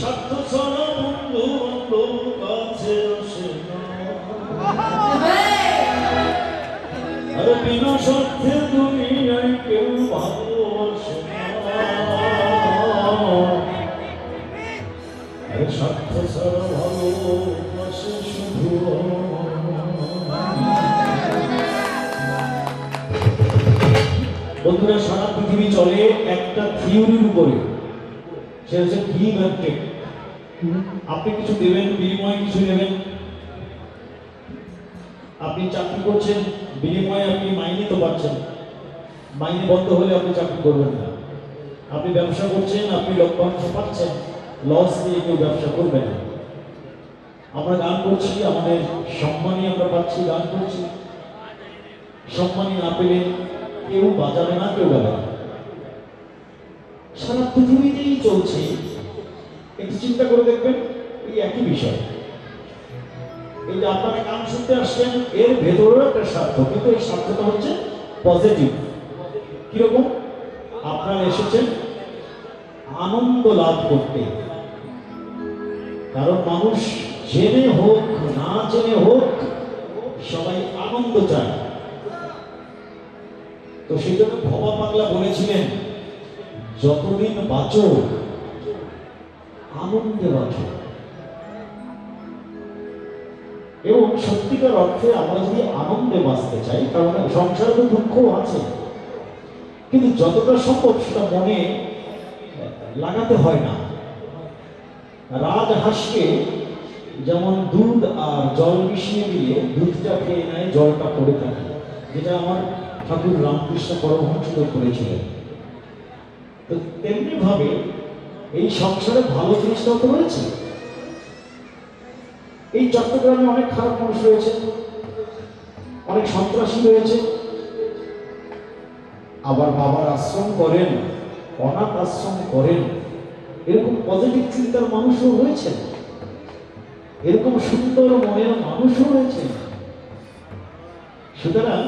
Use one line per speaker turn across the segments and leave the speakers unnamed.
স্বার্থ ছাড়া বন্ধু বান্ধব কাছে আসে আর বিনা স্বার্থে দুনিয়ায় কেউ ভালোবাসে স্বার্থ ছাড়া ভালোবাসে শুধু বন্ধুরা, সারা পৃথিবী চলে একটা থিওরির উপরে। সে হচ্ছে টেক আপনি কিছু দেবেন বিনিময়ে কিছু নেবেন। আপনি চাকরি করছেন বিনিময়ে আপনি মাইনে তো পাচ্ছেন। মাইনে বন্ধ হলে আপনি চাকরি করবেন না। আপনি ব্যবসা করছেন আপনি লভ্যাংশ পাচ্ছেন লস দিয়ে কেউ ব্যবসা করবেন না। আমরা গান করছি আমাদের সম্মানই আমরা পাচ্ছি গান করছি। সম্মানই না পেলে কেউ বাজাবে না কেউ গাবে না। সারা পৃথিবীতেই চলছে। একটু চিন্তা করে দেখবেন, এই একই বিষয়। এই যে আপনারা গান শুনতে এর ভেতরেও একটা স্বার্থ, কিন্তু এই স্বার্থটা হচ্ছে পজিটিভ কীরকম? আপনারা এসেছেন আনন্দ লাভ করতে। কারণ মানুষ জেনে হোক, না জেনে হোক, সবাই আনন্দ চায়। তো সেই জন্য ভবা পাগলা বলেছিলেন যতদিন বাঁচো, আনন্দে বাঁচো। এবং সত্যিকার অর্থে আমরা যদি আনন্দে বাঁচতে চাই কারণ সংসারে তো দুঃখ আছে। কিন্তু যতটা সম্ভব সেটা মনে লাগাতে হয় না। রাজহাঁসকে যেমন দুধ আর জল মিশিয়ে দিয়ে দুধটা খেয়ে নেয়, জলটা পড়ে থাকে। যেটা আমার ঠাকুর রামকৃষ্ণ পরমহংস করেছিলেন। তো তেমনি ভাবে এই সংসারে ভালো জিনিসটাও তো রয়েছে। এই চট্টগ্রামে অনেক খারাপ মানুষ রয়েছে, অনেক সন্ত্রাসী রয়েছে। আবার বাবার আশ্রম করেন, অনাথ আশ্রম করেন, এরকম পজিটিভ চিন্তার মানুষও রয়েছেন। এরকম সুন্দর মনের মানুষও রয়েছেন। সুতরাং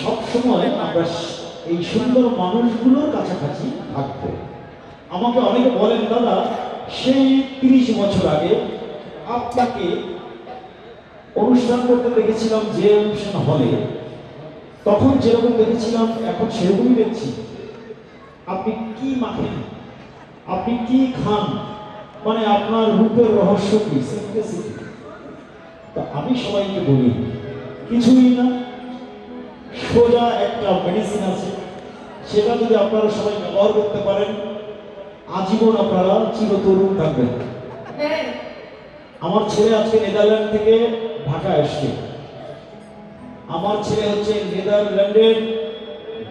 সবসময় আমরা এই সুন্দর মানুষগুলোর কাছাকাছি থাকব আমাকে অনেকে বলেন, দাদা, সেই তিরিশ বছর আগে আপনাকে অনুষ্ঠান করতে দেখেছিলাম যে অনুষ্ঠান হলে। তখন যেরকম দেখেছিলাম, এখন সেরকমই দেখছি। আপনি কি মাখেন? আপনি কি খান? মানে আপনার রূপের রহস্য কি? আমি সবাইকে বলি, কিছুই না। সোজা একটা মেডিসিন আছে। সেটা যদি আপনারা সবাই ব্যবহার করতে পারেন, আজীবন আপনারা চিরতরুণ থাকবেন। আমার ছেলে আজকে নেদারল্যান্ড থেকে ঢাকা এসছে। আমার ছেলে হচ্ছে নেদারল্যান্ডের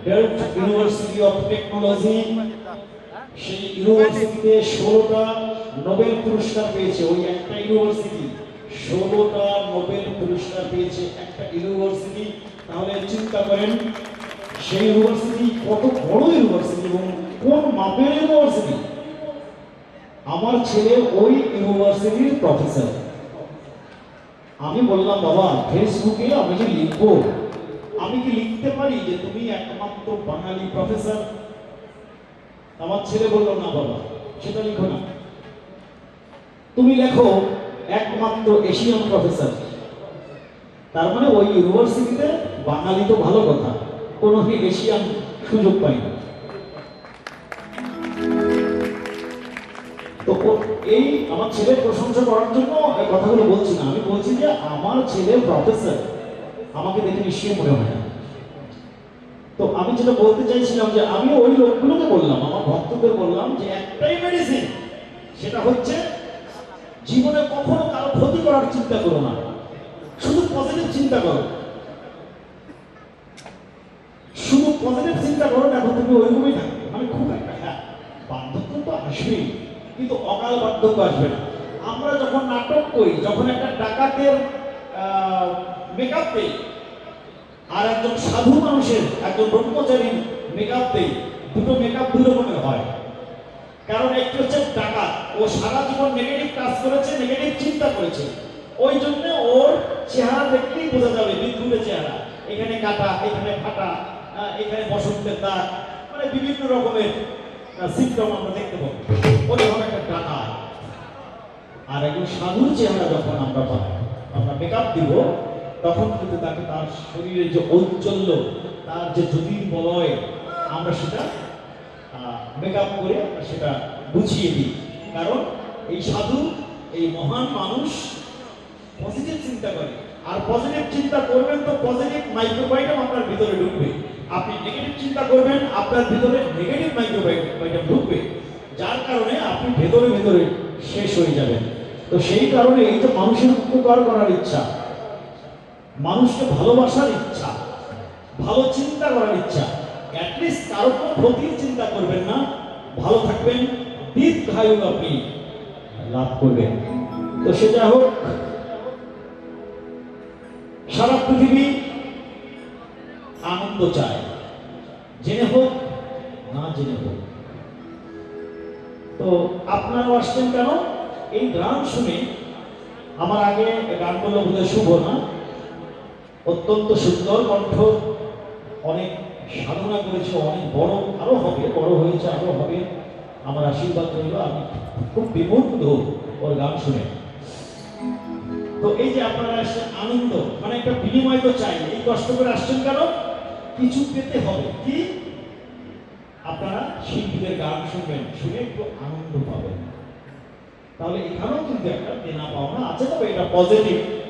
ডেল্ফট ইউনিভার্সিটি অফ টেকনোলজি সেই ইউনিভার্সিটিতে ষোলোটা নোবেল পুরস্কার পেয়েছে, ওই একটা ইউনিভার্সিটি ষোলোটা নোবেল পুরস্কার পেয়েছে একটা ইউনিভার্সিটি তাহলে চিন্তা করেন, সেই ইউনিভার্সিটি কত বড় ইউনিভার্সিটি এবং কোন মাপের ইউনিভার্সিটি আমার ছেলে ওই ইউনিভার্সিটির প্রফেসর আমি বললাম, বাবা ফেসবুকে আমি যে লিখব? আমি কি লিখতে পারি যে তুমি একমাত্র বাঙালি প্রফেসর আমার ছেলে বলল, না বাবা, সেটা লিখো না। তুমি লেখো একমাত্র এশিয়ান প্রফেসর। তার মানে ওই ইউনিভার্সিটিতে বাঙালি তো ভালো কথা, কোনো এশিয়ান সুযোগ পাই না। তো এই আমার ছেলের প্রশংসা করার জন্য কথাগুলো বলছি না। আমি বলছি যে আমার ছেলে প্রফেসর, আমাকে দেখে নিশ্চয়ই মনে হয় না। তো আমি যেটা বলতে চাইছিলাম যে আমি ওই লোকগুলোকে বললাম, আমার ভক্তদের বললাম যে একটাই মেডিসিন সেটা হচ্ছে জীবনে কখনো কারও ক্ষতি করার চিন্তা করো না। শুধু পজিটিভ চিন্তা করো। শুধু পজিটিভ চিন্তা করো দেখো তুমি ওইরকমই থাকবে। আমি খুব একটা হ্যাঁ বার্ধক্য তো আসবেই, কিন্তু অকাল বার্ধক্য আসবে না। আমরা যখন নাটক করি, যখন একটা ডাকাতের মেকআপ দেই, আর একজন সাধু মানুষের, একজন ব্রহ্মচারীর মেকআপ দেই, দুটো মেকআপ দুটো মনে হয়। কারণ একটি হচ্ছে ডাকাত। ও সারা জীবন নেগেটিভ কাজ করেছে নেগেটিভ চিন্তা করেছে। ওই জন্য ওর চেহারা দেখলেই বোঝা যাবে বিদ্যুতের চেহারা। এখানে কাটা, এখানে ফাটা এখানে বসন্তের দাগ মানে বিভিন্ন রকমের সিমটম আমরা দেখতে পাবো। ওরকম একটা টাকা আর একজন সাধুর চেহারা যখন আমরা পাই, আমরা মেকআপ দিব, তখন কিন্তু তাকে তার শরীরের যে ঔজ্জ্বল্য, তার যে জ্যোতির্বলয় আমরা সেটা মেকআপ করে সেটা বুঝিয়ে দিই। কারণ এই সাধু, এই মহান মানুষ পজিটিভ চিন্তা করে। আর পজিটিভ চিন্তা করবেন তো পজিটিভ মাইক্রোবাইটাম আপনার ভিতরে ঢুকবে। আপনি নেগেটিভ চিন্তা করবেন, আপনার ভিতরে নেগেটিভ মাইক্রোবাইটাম ঢুকবে। যার কারণে আপনি ভেতরে ভেতরে শেষ হয়ে যাবেন। তো সেই কারণে এই তো মানুষের উপকার করার ইচ্ছা। মানুষকে ভালোবাসার ইচ্ছা। ভালো চিন্তা করার ইচ্ছা। অ্যাটলিস্ট কারও কোনো ক্ষতির চিন্তা করবেন না। ভালো থাকবেন, দীর্ঘায়ু আপনি। লাভ করবেন। তো সেটা হোক, সারা পৃথিবী আনন্দ চায়। জেনে হোক, না জেনে হোক। তো আপনারাও আসছেন কেন? এই গান শুনে আমার আগে গান করল বোধহয় শুভ না। অত্যন্ত সুন্দর কণ্ঠ অনেক সাধনা করেছে অনেক বড়, আরও হবে, বড় হয়েছে, আরও হবে। আমার আশীর্বাদ রইল, আমি খুব বিমুগ্ধ ওর গান শুনে। তো এই যে আপনারা আসছেন, আনন্দ মানে একটা বিনিময় তো চাই। এই কষ্ট করে আসছেন কেন? কিছু পেতে হবে। কি? আপনারা শিল্পীদের গান শুনবেন, শুনে একটু আনন্দ পাবেন। তাহলে এখানেও কিন্তু একটা দেনা পাওনা আছে, তবে এটা পজিটিভ